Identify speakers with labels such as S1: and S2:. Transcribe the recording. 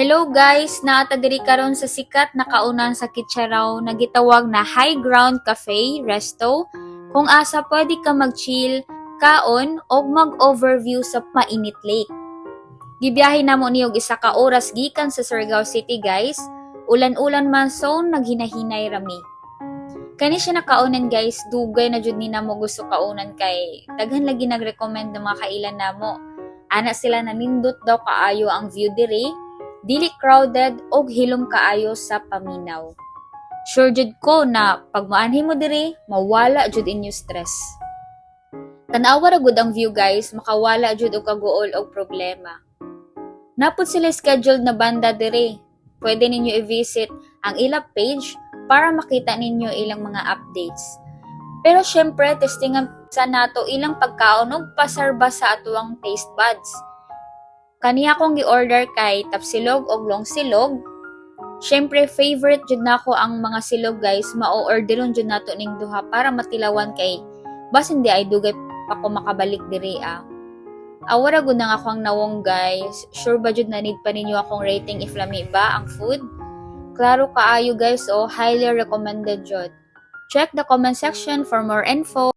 S1: Hello guys, naata diri karon sa sikat na kaunan sa Kitcharaw na gitawag na High Ground Cafe Resto kung asa pwede ka mag-chill, kaon o mag-overview sa mainit lake. Gibiyahe namo niyog isa ka oras gikan sa Surigao City guys. Ulan-ulan man so naghinahinay rami. Kani siya nakaunan guys, dugay na jud ni namo gusto kaunan kay daghan lagi nag-recommend ng mga kailan namo. Ana sila nanindot daw kaayo ang view diri, dili crowded og hilom kaayo sa paminaw. Sure jud ko na pag maanhi mo diri, mawala jud inyo stress. Tanawa ra gud ang view guys, makawala jud og kaguol og problema. Napod sila scheduled na banda diri. Pwede ninyo i-visit ang ila page para makita ninyo ilang mga updates. Pero syempre, testingan sa nato ilang pagkaon ug pasarba sa atuang taste buds. Kaniya akong gi-order kay tapsilog og long silog. Syempre, favorite jud nako ang mga silog guys, mao-orderon jud nato ning duha para matilawan kay bas hindi ay dugay pa ko makabalik diri ah. Awara gud nang ako ang nawong guys. Sure ba jud na need pa ninyo akong rating if lami ba ang food? Klaro kaayo guys oh, highly recommended jud. Check the comment section for more info.